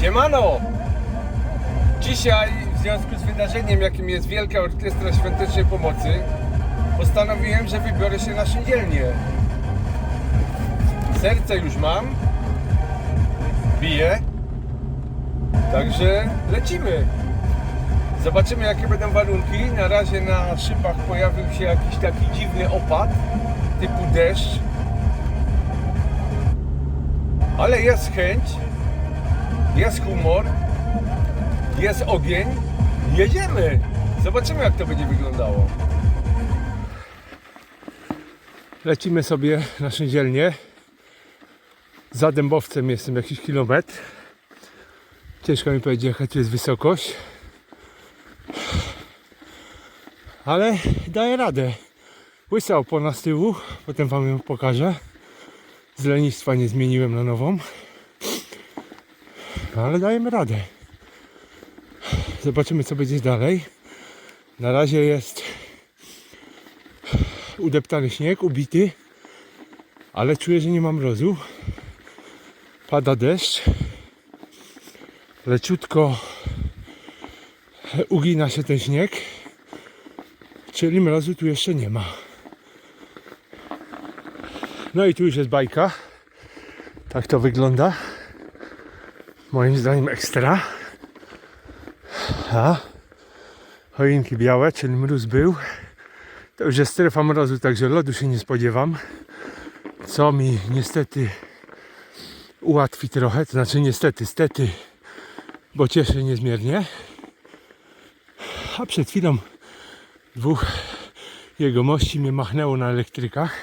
Siemano! Dzisiaj w związku z wydarzeniem, jakim jest Wielka Orkiestra Świątecznej Pomocy, postanowiłem, że wybiorę się na szyndzielnię. Serce już mam, bije, także lecimy. Zobaczymy jakie będą warunki. Na razie na szybach pojawił się jakiś taki dziwny opad typu deszcz. Ale jest chęć, jest humor, jest ogień. Jedziemy! Zobaczymy jak to będzie wyglądało. Lecimy sobie na szyndzielnię. Za Dębowcem jestem jakiś kilometr. Ciężko mi powiedzieć jaka tu jest wysokość. Ale daję radę. Łysa opona z tyłu, potem wam ją pokażę. Z lenistwa nie zmieniłem na nową. No, ale dajemy radę. Zobaczymy co będzie dalej. Na razie jest udeptany śnieg, ubity, ale czuję, że nie mam mrozu. Pada deszcz. Leciutko ugina się ten śnieg, czyli mrozu tu jeszcze nie ma. No i tu już jest bajka. Tak to wygląda. Moim zdaniem ekstra. A choinki białe, czyli mróz był. To już jest strefa mrozu, także lodu się nie spodziewam. Co mi niestety ułatwi trochę, to znaczy niestety, stety, bo cieszy niezmiernie. A przed chwilą dwóch jegomości mnie machnęło na elektrykach.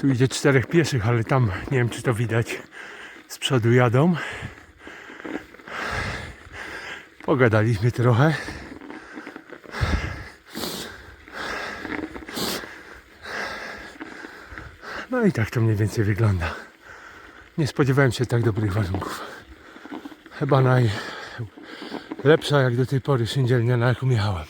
Tu idzie czterech pieszych, ale tam nie wiem czy to widać. Z przodu jadą. Pogadaliśmy trochę. No i tak to mniej więcej wygląda. Nie spodziewałem się tak dobrych warunków. Chyba najlepsza jak do tej pory szyndzielnia, na jaką jechałem.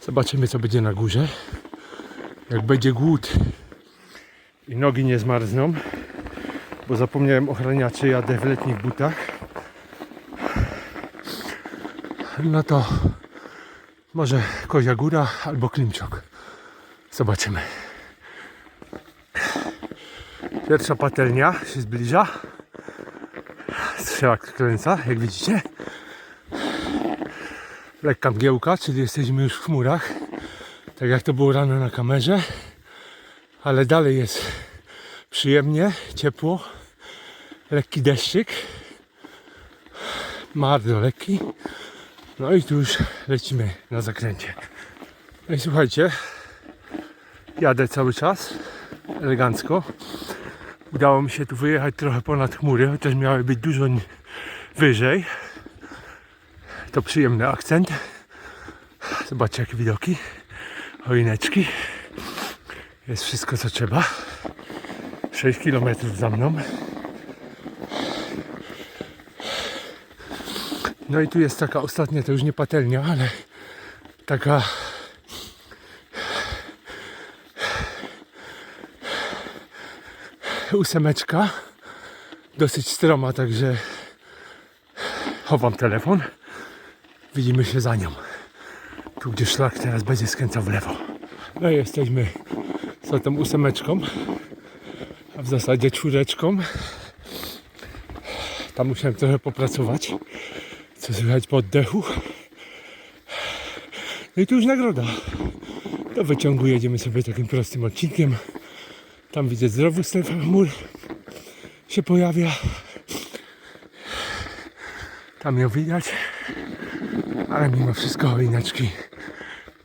Zobaczymy co będzie na górze. Jak będzie głód i nogi nie zmarzną, bo zapomniałem ochraniaczy, jadę w letnich butach, no to może Kozia Góra albo Klimczok. Zobaczymy. Pierwsza patelnia się zbliża. Strzała kręca, jak widzicie. Lekka mgiełka, czyli jesteśmy już w chmurach. Tak jak to było rano na kamerze. Ale dalej jest przyjemnie, ciepło. Lekki deszczyk. Bardzo lekki. No i tu już lecimy na zakręcie. No i słuchajcie, jadę cały czas elegancko. Udało mi się tu wyjechać trochę ponad chmury, chociaż miały być dużo wyżej. To przyjemny akcent. Zobaczcie jakie widoki. Choineczki. Jest wszystko co trzeba. 6 km za mną. No i tu jest taka ostatnia, to już nie patelnia, ale taka ósemeczka. Dosyć stroma, także chowam telefon. Widzimy się za nią. Tu gdzie szlak teraz będzie skręcał w lewo. No i jesteśmy za tą ósemeczką, a w zasadzie czwóreczką. Tam musiałem trochę popracować, słychać po oddechu. No i tu już nagroda. Do wyciągu jedziemy sobie takim prostym odcinkiem. Tam widzę zdrowy strefa chmur się pojawia. Tam ją widać. Ale mimo wszystko choineczki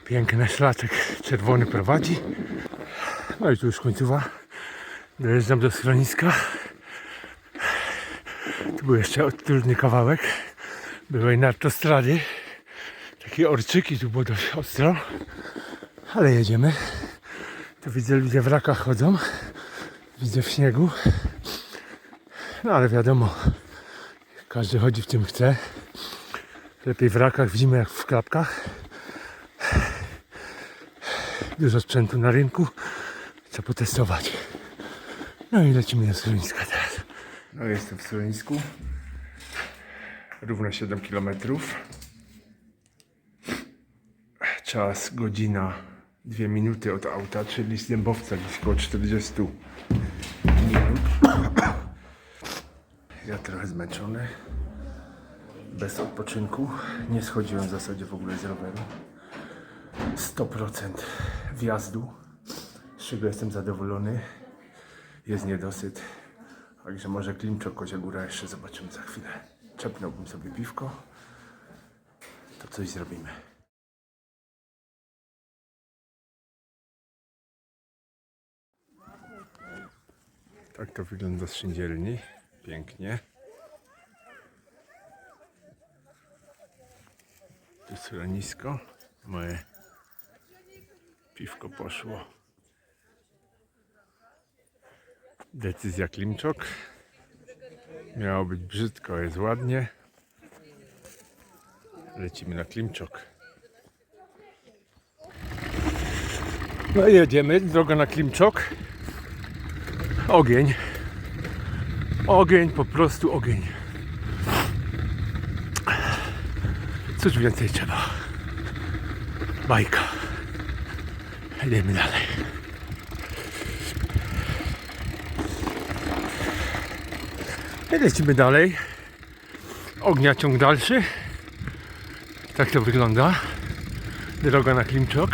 piękny szlaczek czerwony prowadzi. No i tu już końcowa. Dojeżdżam do schroniska. Tu był jeszcze trudny kawałek. Były nartostrady. Takie orczyki tu było dość ostro. Ale jedziemy. Tu widzę ludzie w rakach chodzą. Widzę w śniegu. No ale wiadomo, każdy chodzi w czym chce. Lepiej w rakach w zimę jak w klapkach. Dużo sprzętu na rynku. Chcę potestować. No i lecimy do schroniska teraz. No jestem w schronisku. Równo 7 km. Czas godzina 2 minuty od auta, czyli z Dębowca około 40 minut. Ja trochę zmęczony. Bez odpoczynku. Nie schodziłem w zasadzie w ogóle z roweru. 100% wjazdu, z czego jestem zadowolony. Jest niedosyt. Także może Klimczok, Kozia Góra jeszcze zobaczymy za chwilę. Czepnąłbym sobie piwko. To coś zrobimy. Tak to wygląda z szyndzielni. Pięknie. Tu schronisko. Moje piwko poszło. Decyzja Klimczok. Miało być brzydko, jest ładnie. Lecimy na Klimczok. No i jedziemy, droga na Klimczok. Ogień. Ogień, po prostu ogień. Cóż więcej trzeba. Bajka. Idziemy dalej. Lecimy dalej. Ognia ciąg dalszy. Tak to wygląda. Droga na Klimczok.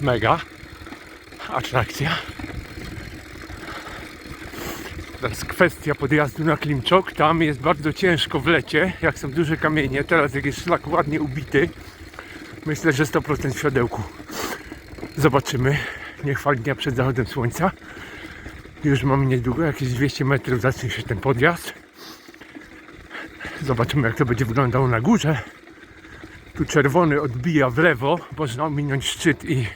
Mega. Atrakcja. Teraz kwestia podjazdu na Klimczok. Tam jest bardzo ciężko w lecie, jak są duże kamienie. Teraz jak jest szlak ładnie ubity, myślę, że 100% w. Zobaczymy. Niech fal dnia przed zachodem słońca. Już mamy niedługo, jakieś 200 metrów zacznie się ten podjazd. Zobaczymy jak to będzie wyglądało na górze. Tu czerwony odbija w lewo, można ominąć szczyt i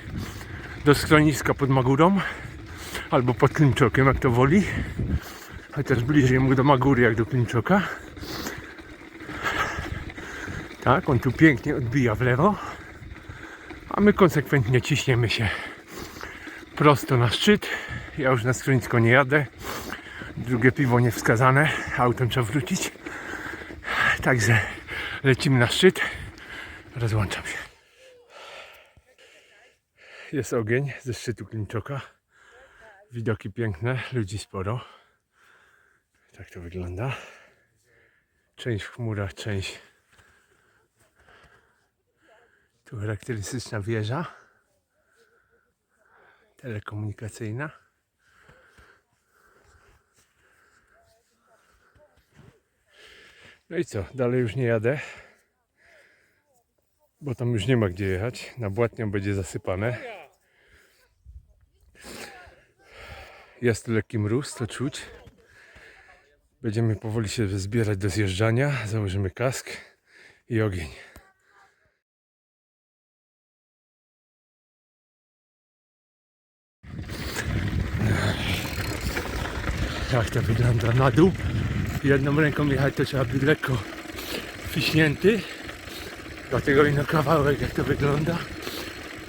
do schroniska pod Magurą albo pod Klimczokiem, jak to woli. Chociaż bliżej mu do Magury jak do Klimczoka. Tak, on tu pięknie odbija w lewo. A my konsekwentnie ciśniemy się prosto na szczyt. Ja już na schronisko nie jadę. Drugie piwo niewskazane. Autem trzeba wrócić. Także lecimy na szczyt. Rozłączam się. Jest ogień ze szczytu Klimczoka. Widoki piękne, ludzi sporo. Tak to wygląda. Część w chmurach, część tu charakterystyczna wieża telekomunikacyjna. No i co, dalej już nie jadę, bo tam już nie ma gdzie jechać. Na Błatnią będzie zasypane. Jest lekki mróz, to czuć. Będziemy powoli się zbierać do zjeżdżania. Założymy kask i ogień. Jak to wygląda na dół. Jedną ręką jechać to trzeba być lekko wciśnięty. Dlatego i na kawałek jak to wygląda.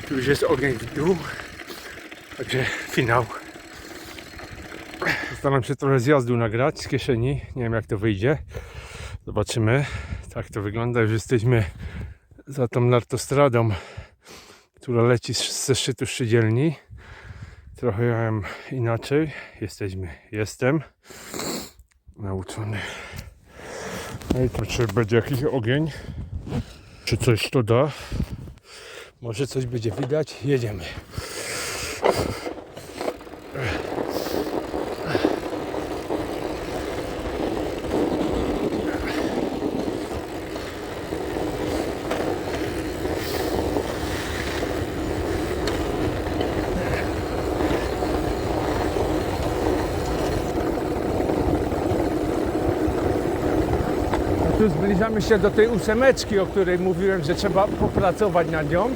Tu już jest ogień w dół. Także finał. Staram się trochę zjazdu nagrać z kieszeni. Nie wiem jak to wyjdzie. Zobaczymy. Tak to wygląda. Już jesteśmy za tą nartostradą, która leci ze szczytu Szczydzielni. Trochę inaczej. Jesteśmy. Jestem nauczony. No i to czy będzie jakiś ogień? Czy coś to da? Może coś będzie widać? Jedziemy. Tu zbliżamy się do tej ósemeczki, o której mówiłem, że trzeba popracować nad nią.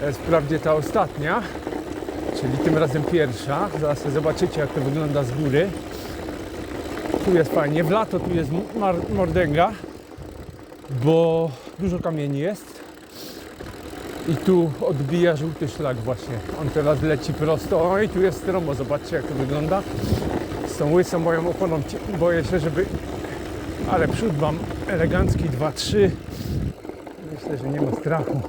To jest wprawdzie ta ostatnia, czyli tym razem pierwsza. Zaraz zobaczycie, jak to wygląda z góry. Tu jest fajnie. W lato tu jest mordęga, bo dużo kamieni jest. I tu odbija żółty szlak właśnie. On teraz leci prosto. O i tu jest stromo, zobaczcie jak to wygląda. Z tą łysą moją oponą boję się, żeby... Ale przód mam elegancki 2-3. Myślę, że nie ma strachu.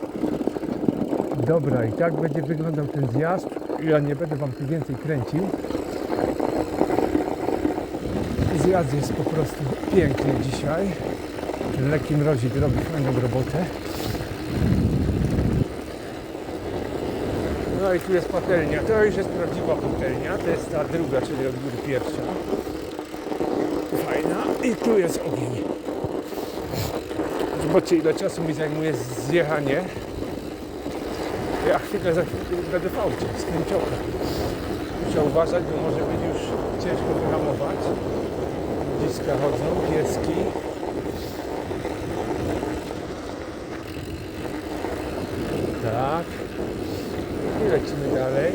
Dobra, i tak będzie wyglądał ten zjazd. Ja nie będę wam tu więcej kręcił. Zjazd jest po prostu piękny dzisiaj. Ten lekki mrozik robi fajną robotę. No i tu jest patelnia. To już jest prawdziwa patelnia. To jest ta druga, czyli od góry pierwsza. I tu jest ogień. Zobaczcie ile czasu mi zajmuje zjechanie. Ja chwilę za chwilę będę w aucie, z kręciocha. Muszę uważać, bo może być już ciężko wyhamować. Ludziska chodzą, pieski. Tak. I lecimy dalej.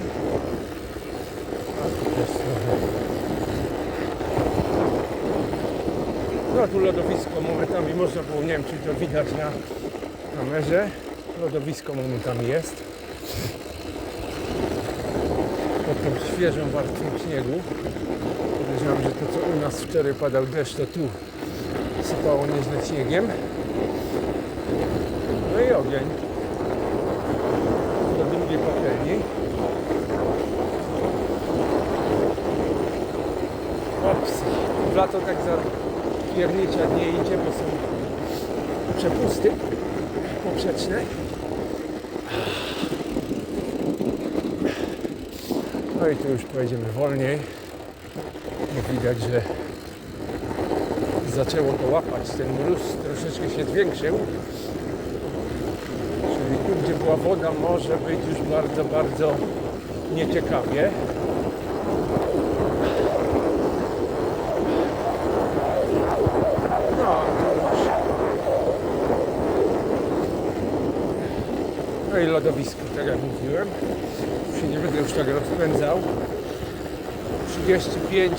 A tu też trochę. No tu lodowisko momentami można było, nie wiem czy to widać na kamerze. Lodowisko momentami jest. Pod tą świeżą warstwą śniegu. Podejrzewam, że to co u nas wczoraj padał deszcz, to tu sypało nieźle śniegiem. No i ogień. Do drugiej patelni. Ops. W lato tak za piernicza nie idzie, bo są przepusty poprzeczne. No i tu już pojedziemy wolniej. Widać, że zaczęło to łapać. Ten mróz troszeczkę się zwiększył. Czyli tu, gdzie była woda, może być już bardzo, bardzo nieciekawie. No, już No i lodowisko, tak jak mówiłem. Się nie będę już tak rozpędzał. 35,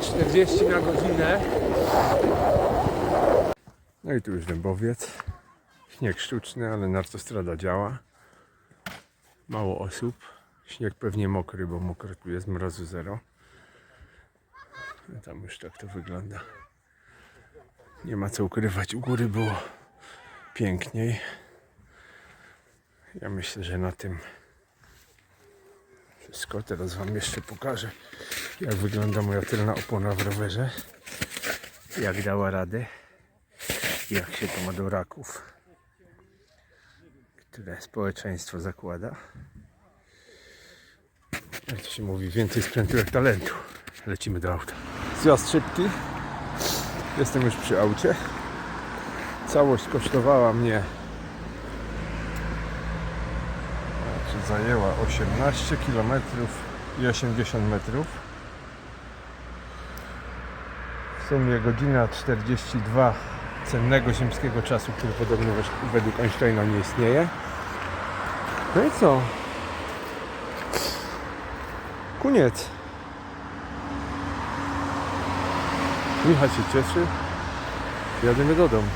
40 na godzinę. No i tu już dębowiec. Śnieg sztuczny, ale nartostrada działa. Mało osób. Śnieg pewnie mokry, bo mokro tu jest, mrozu zero. No tam już tak to wygląda. Nie ma co ukrywać, u góry było piękniej. Ja myślę, że na tym wszystko. Teraz Wam jeszcze pokażę, jak wygląda moja tylna opona w rowerze. Jak dała radę. Jak się to ma do raków. Które społeczeństwo zakłada. Jak to się mówi, więcej sprzętu jak talentu. Lecimy do auta. Zjazd szybki. Jestem już przy aucie. Całość kosztowała mnie Czy zajęła 18 km i 80 metrów. W sumie godzina 42 cennego ziemskiego czasu, który podobno według Einsteina nie istnieje. No i co? Koniec. Michał się cieszy. Jadziemy do domu.